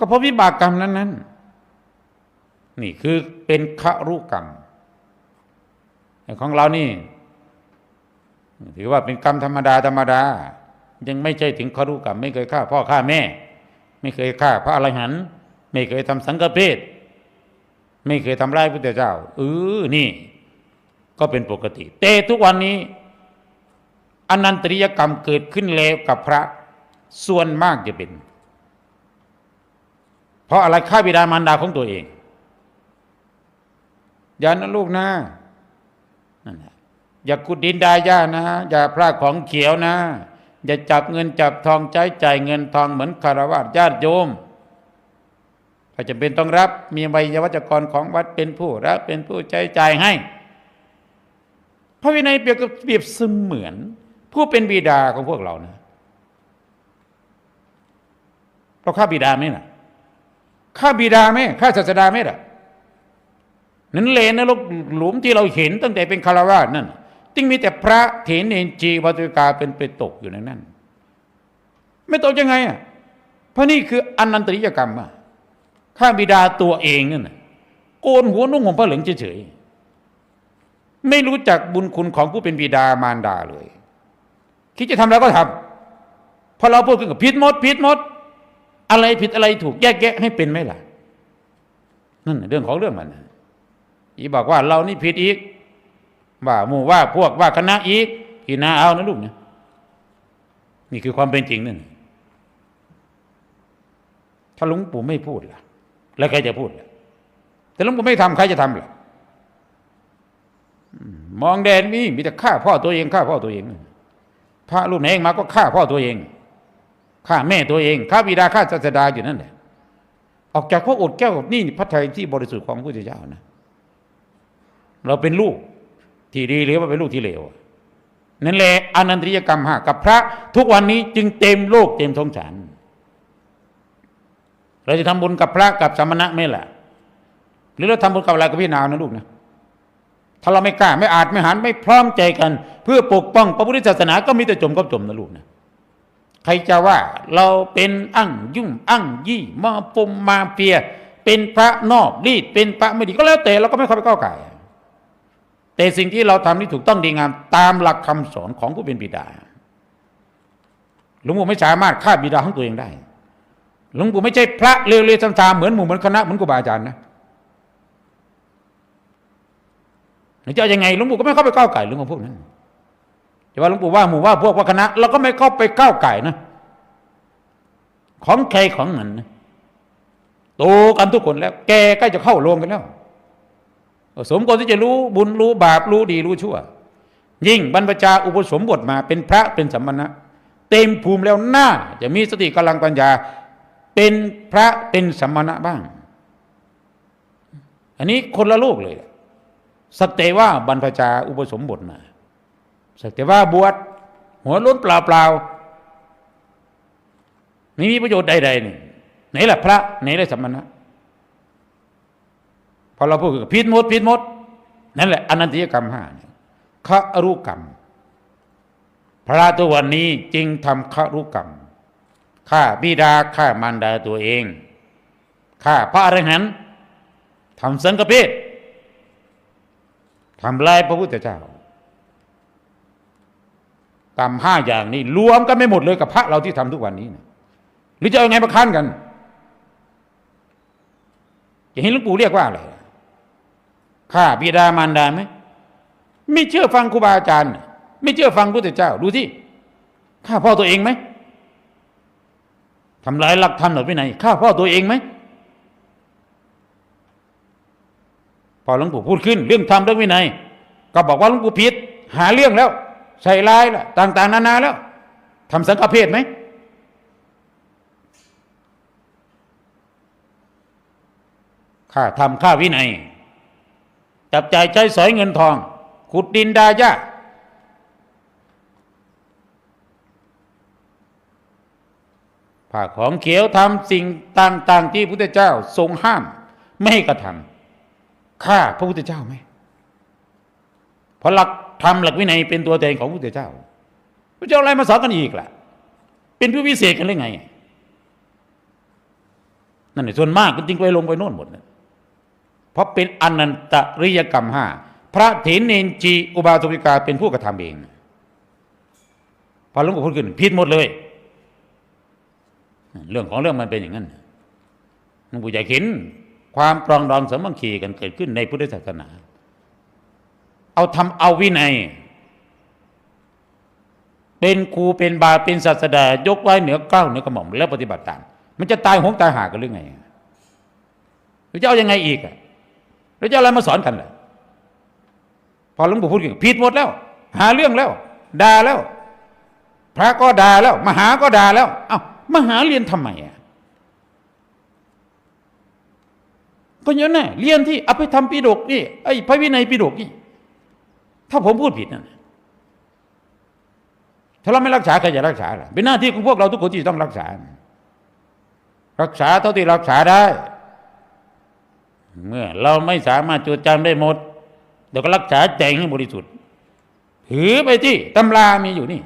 ก็เพราะวิบากกรรมนั้นนั้น ๆ นี่คือเป็นครุกรรมของเรานี่ ถือว่าเป็นกรรมธรรมดาธรรมดา ยังไม่ใช่ถึงครุกรรม ไม่เคยฆ่าพ่อฆ่าแม่ ไม่เคยฆ่าพระอรหันต์ไม่เคยทำสังฆเพศไม่เคยทำร้ายพระเจ้าเออนี่ ก็เป็นปกติ แต่ทุกวันนี้อนันตริยกรรมเกิดขึ้นแล้วกับพระส่วนมากจะเป็น เพราะอะไรฆ่าบิดามารดาของตัวเองอย่านะลูกนะนั่นแหละอย่ากุดดินดาย่านะ อย่าพลาดของเขียวนะ อย่าจับเงินจับทองใช้จ่ายเงินทองเหมือนคารวะญาติโยมถ้าจะเป็นต้องรับมีใบยวัจกรของวัดเป็นผู้รับเป็นผู้ใช้จ่ายให้ พระวินัยเปรียบกับเปรียบเสมือน ผู้เป็นบิดาของพวกเรานะเราฆ่าบิดาไหมล่ะ ฆ่าบิดาไหมฆ่าศาสดาไหมล่ะนั้นเลนนรกหลุมที่เราเห็นตั้งแต่เป็นคารวาสนั่นจึงมีแต่พระเถรเนจีวัตุกาเป็นไปตกอยู่ในนั้น ไม่ตกยังไงอะเพราะนี่คืออนันตริยกรรมอะข้าบิดาตัวเองนั่นโกนหัวนุ่งห่มผ้าเหลืองเฉยๆไม่รู้จักบุญคุณของผู้เป็นบิดามารดาเลย คิดจะทำแล้วก็ทำพอเราพูดขึ้นกับผิดมดผิดมด อะไรผิดอะไรถูกแยกแยะให้เป็นไหมล่ะ นั่นเรื่องของเรื่องมันอีบอกว่าเรานี่ผิดอีก ว่าหมู่ว่าพวกว่าคณะอีกที่นาเอานะลูกเนี่ยนี่คือความเป็นจริงนั่นถ้าหลวงปู่ไม่พูดล่ะ แล้วใครจะพูดล่ะแต่หลวงปู่ไม่ทำใครจะทำล่ะมมองแดนนี่มีแต่ฆ่าพ่อตัวเองฆ่าพ่อตัวเองพระรูปไหนเองมาก็ฆ่าพ่อตัวเอง ฆ่าแม่ตัวเองฆ่าบิดาฆ่าศาสดาอยู่นั่นแหละออกจากพวกอดแก้วนี่พระทัยที่บริสุทธิ์ของพระพุทธเจ้านะ เราเป็นลูกที่ดีหรือว่าเป็นลูกที่เลวนั่นแหละอนันตริยกรรมห้ากับพระ ทุกวันนี้จึงเต็มโลกเต็มสงสารเราจะทำบุญกับพระกับสมณะไม่ล่ะ หรือเราทำบุญกับอะไรกับพี่นาวนะลูกนะถ้าเราไม่กล้าไม่อาจไม่หันไม่พร้อมใจกัน เพื่อปกป้องพระพุทธศาสนาก็มีแต่จมกับจมนะลูกนะ ใครจะว่าเราเป็นอั้งยุ่งอั้งยี่มาปมมาเปีย เป็นพระนอกรีดเป็นพระไม่ดีก็แล้วแต่เราก็ไม่เข้าไปก้าวไก่แต่สิ่งที่เราทำนี่ถูกต้องดีงามตามหลักคำสอนของผู้เป็นบิดาหลวงปู่ไม่สามารถฆ่าบิดาของตัวเองได้หลวงปู่ไม่ใช่พระเลวๆซามๆเหมือนหมู่เหมือนคณะเหมือนครูบาอาจารย์นะจะยังไงหลวงปู่ก็ไม่เข้าไปก้าวไก่เรื่องของพวกนั้น จะว่าหลวงปู่ว่าหมู่ว่าพวกว่าคณะเราก็ไม่เข้าไปก้าวไก่นะ ของใครของมันนะโตกันทุกคนแล้ว แกใกล้จะเข้าโรงกันแล้วสมควรที่จะรู้บุญรู้บาปรู้ดีรู้ชั่ว ยิ่งบรรพชาอุปสมบทมาเป็นพระเป็นสัมมณะเต็มภูมิแล้วหน้า จะมีสติกำลังปัญญา เป็นพระเป็นสัมมณะบ้าง อันนี้คนละโลกเลยสักแต่ว่าบรรพชาอุปสมบทมา สักแต่ว่าบวชหัวล้นเปล่าเปล่าไม่มีประโยชน์ใดๆนี่ไหนล่ะพระไหนล่ะสมณะพอเราพูดคือผิดมดผิดมดนั่นแหละอนันติยกรรมห้าเนี่ยขรุกรรม พระตัววันนี้จึงทำขรุกรรมฆ่าบิดาฆ่ามารดาตัวเองฆ่าพระอรหันต์ทำสังฆเพศทำลายพระพุทธเจ้า กรรมห้าอย่างนี้ รวมกันไม่หมดเลยกับพระเราที่ทำทุกวันนี้นะหรือจะเอาไงมาค้านกันจะเห็นหลวงปู่เรียกว่าอะไรฆ่าบิดามารดาไหมไม่เชื่อฟังครูบาอาจารย์ ไม่เชื่อฟังพระพุทธเจ้า ดูที่ฆ่าพ่อตัวเองไหมทำลายหลักธรรมหรือไปไหนฆ่าพ่อตัวเองไหมพอหลวงปู่พูดขึ้น เรื่องธรรมเรื่องวินัยก็บอกว่าหลวงปู่ผิด หาเรื่องแล้ว ใส่ร้ายล้วต่าง ๆ นานาแล้วทำสังฆเพศไหมค่าทำค่าวินัยจับจ่ายใช้สอยเงินทอง ขุดดินดาหญ้าผ้าของเขียวทำสิ่งต่าง ๆ ที่พระพุทธเจ้าทรงห้าม ไม่ให้กระทำฆ่าพระพุทธเจ้าไหม เพราะหลักธรรมหลักวินัยเป็นตัวแทนของพระพุทธเจ้าพระเจ้าอะไรมาสอนกันอีกล่ะ เป็นผู้วิเศษกันหรือไงนั่นแหละส่วนมากก็จริงไปลงไปโน่นหมดนะเพราะเป็นอนันตริยกรรมห้าพระเถรเนนจีอุบาสกิกาเป็นผู้กระทำเองพอหลวงปู่พูดขึ้นผิดหมดเลย เรื่องของเรื่องมันเป็นอย่างนั้นหลวงปู่อยากเห็นความปรองดองสามัคคีกันเกิดขึ้นในพุทธศาสนา เอาทำเอาวินัย เป็นครูเป็นบาเป็นศาสดายกไว้เหนือเก้าเหนือกระหม่อมแล้วปฏิบัติตาม มันจะตายหงตายหากันหรือไงหรือจะเอายังไงอีกอะแล้วจะอาอะไรมาสอนกันล่ะพอหลวงปู่พูดขึ้นผิดหมดแล้ว หาเรื่องแล้วด่าแล้ว พระก็ด่าแล้ว มหาก็ด่าแล้ว เอ้ามหาเรียนทำไมอะก็อย่างนั้นน่ะเรียนที่อภิธรรมปิฎกนี่ไอ้พระวินัยปิฎกนี่ ถ้าผมพูดผิดนะถ้าเราไม่รักษาใครจะรักษาล่ะเป็นหน้าที่ของพวกเราทุกคนที่ต้องรักษา รักษาเท่าที่รักษาได้ เมื่อเราไม่สามารถจดจำได้หมดเดี๋ยวก็รักษาใจให้บริสุทธิ์ถือไปที่ตำรามีอยู่นี่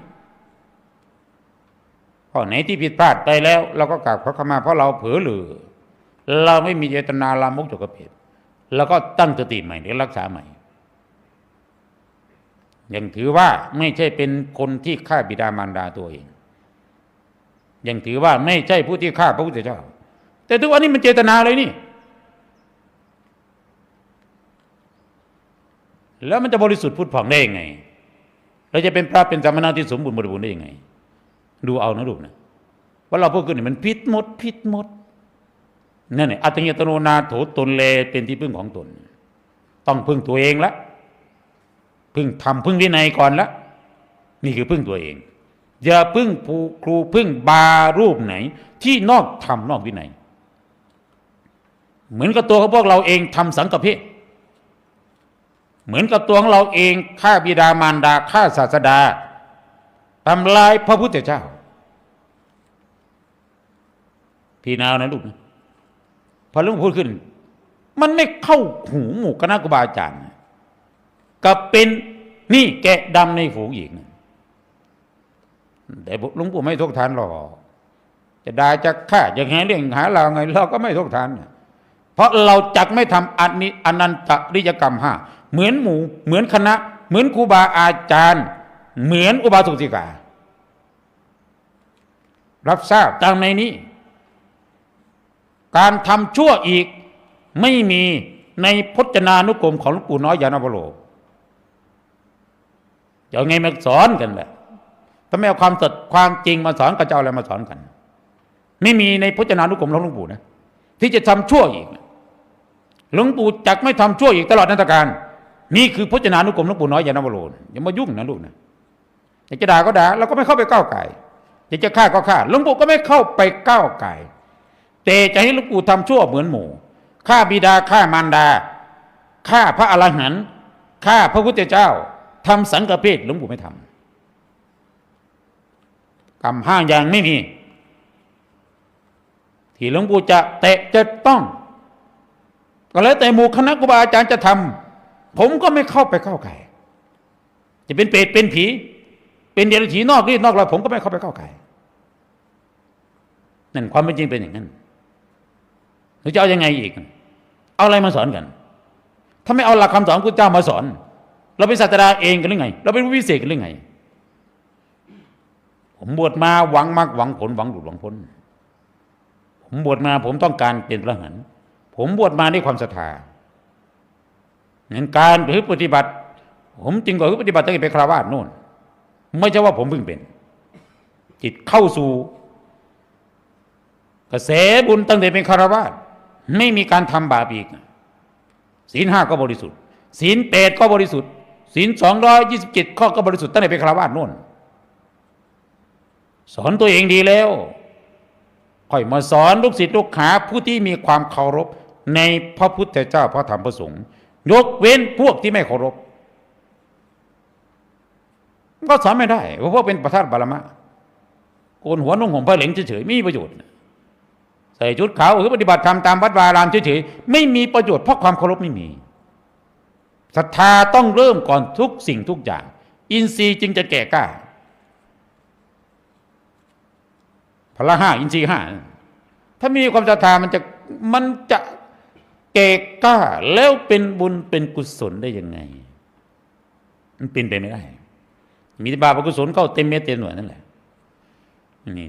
ข้อไหนที่ผิดพลาดไปแล้ว เราก็กราบขอขมาเพราะเราเผลอหรือ เราไม่มีเจตนาลามกจกกรเพดแล้วก็ตั้งสติใหม่หรือรักษาใหม่ ยังถือว่าไม่ใช่เป็นคนที่ฆ่าบิดามารดาตัวเอง ยังถือว่าไม่ใช่ผู้ที่ฆ่าพระพุทธเจ้า แต่ทุกวันนี้มันเจตนาเลยนี่ แล้วมันจะบริสุทธิ์พุทธผ่องได้ยังไง เราจะเป็นพระเป็นสามณะที่สมบูรณ์บริบูรณ์ได้ยังไง ดูเอานะลูกนะว่าเราพูดกันนี่มันพิษหมดพิษหมดนั่นแหละอัตยตโนนาโถตนเลเป็นที่พึ่งของตน ต้องพึ่งตัวเองละ พึ่งทำพึ่งวินัยก่อนละนี่คือพึ่งตัวเอง อย่าพึ่งผูครูพึ่งบารูปไหน ที่นอกธรรมนอกวินัย เหมือนกับตัวของพวกเราเองทำสังกเพศเหมือนกับตัวของเราเองฆ่าบิดามารดาฆ่าศาสดาทำลายพระพุทธเจ้า พี่นาวนะลูกนะพอลุงพูดขึ้น มันไม่เข้าหูหมู่คณะครูบาอาจารย์ กับเป็นนี่แกะดำในฝูงอีกนะแต่หลุงปู่ไม่ทุกทานหรอกจะด่าจะฆ่าจะแหเรื่องหาเราไง เราก็ไม่ทุกทานนะเพราะเราจักไม่ทำอันนี้อนันตริยกรรมห้าเหมือนหมู่ เหมือนคณะ เหมือนครูบาอาจารย์ เหมือนอุบาสกสิกา รับทราบตามในนี้ การทำชั่วอีกไม่มีในพจนานุกรมของหลวงปู่น้อยยานวโร จะเอาไงมาสอนกันแหละถ้าไม่เอาความสดความจริงมาสอนก็จะเอาอะไรมาสอนกัน ไม่มีในพจนานุกรมของหลวงปู่นะที่จะทำชั่วอีกหลวงปู่จักไม่ทำชั่วอีกตลอดนันตการ นี่คือพจนานุกรมหลวงปู่น้อยยานวโรอย่ามายุ่งนะลูกนะอยากจะด่าก็ด่าเราก็ไม่เข้าไปก้าวไก่อยากจะฆ่าก็ฆ่าหลวงปู่ก็ไม่เข้าไปก้าวไก่แต่จะให้หลวงปู่ทำชั่วเหมือนหมู่ฆ่าบิดาฆ่ามารดาฆ่าพระอรหันต์ฆ่าพระพุทธเจ้า ทำสังฆเพศหลวงปู่ไม่ทำกรรมห้าอย่างไม่มี ที่หลวงปู่จะเตะจะต้อง ก็แล้วแต่หมู่คณะครูบาอาจารย์จะทำผมก็ไม่เข้าไปเข้าไก่จะเป็นเปรตเป็นผี เป็นเดรัจฉีนอกรีดนอกเราผมก็ไม่เข้าไปเข้าไก่นั่นความเป็นจริงเป็นอย่างนั้นหรือจะเอายังไงอีก เอาอะไรมาสอนกัน ถ้าไม่เอาหลักคำสอนพระเจ้ามาสอน เราเป็นศาสดาเองกันหรือไง เราเป็นผู้วิเศษกันหรือไง ผมบวชมาหวังมากหวังผลหวังหลุดหวังพ้น ผมบวชมาผมต้องการเป็นพระหันผมบวชมาด้วยความศรัทธาเห็นการหรือปฏิบัติ ผมจึงก็คือปฏิบัติตั้งแต่เป็นคราวาสนู่น ไม่ใช่ว่าผมเพิ่งเป็น จิตเข้าสู่ กระแสบุญตั้งแต่เป็นคารวาสไม่มีการทำบาปอีกศีลห้าก็บริสุทธิ์ศีลแปดก็บริสุทธิ์ ศีลสองร้อยยี่สิบเจ็ดข้อก็บริสุทธิ์ตั้งแต่เป็นคารวาสนู่น สอนตัวเองดีแล้วค่อยมาสอนลูกศิษย์ลูกหาผู้ที่มีความเคารพในพระพุทธเจ้าพระธรรมพระสงฆ์ยกเว้นพวกที่ไม่เคารพ ก็สอนไม่ได้เพราะว่าเป็นประธานบารมะโกนหัวนุ่งห่มผ้าเหลืองเฉยๆไม่มีประโยชน์ใส่ชุดขาวหรือปฏิบัติธรรมตามวัดวารามเฉยๆไม่มีประโยชน์เพราะความเคารพไม่มี ศรัทธาต้องเริ่มก่อนทุกสิ่งทุกอย่าง อินทรีย์จึงจะแก่กล้าพละห้าอินทรีย์ห้าถ้ามีความศรัทธามันจะมันจะแก่กล้าแล้วเป็นบุญเป็นกุศลได้ยังไง มันเป็นไปไม่ได้ มีแต่บาปอกุศลเข้าเต็มเม็ดเต็มหน่วยนั่นแหละนี่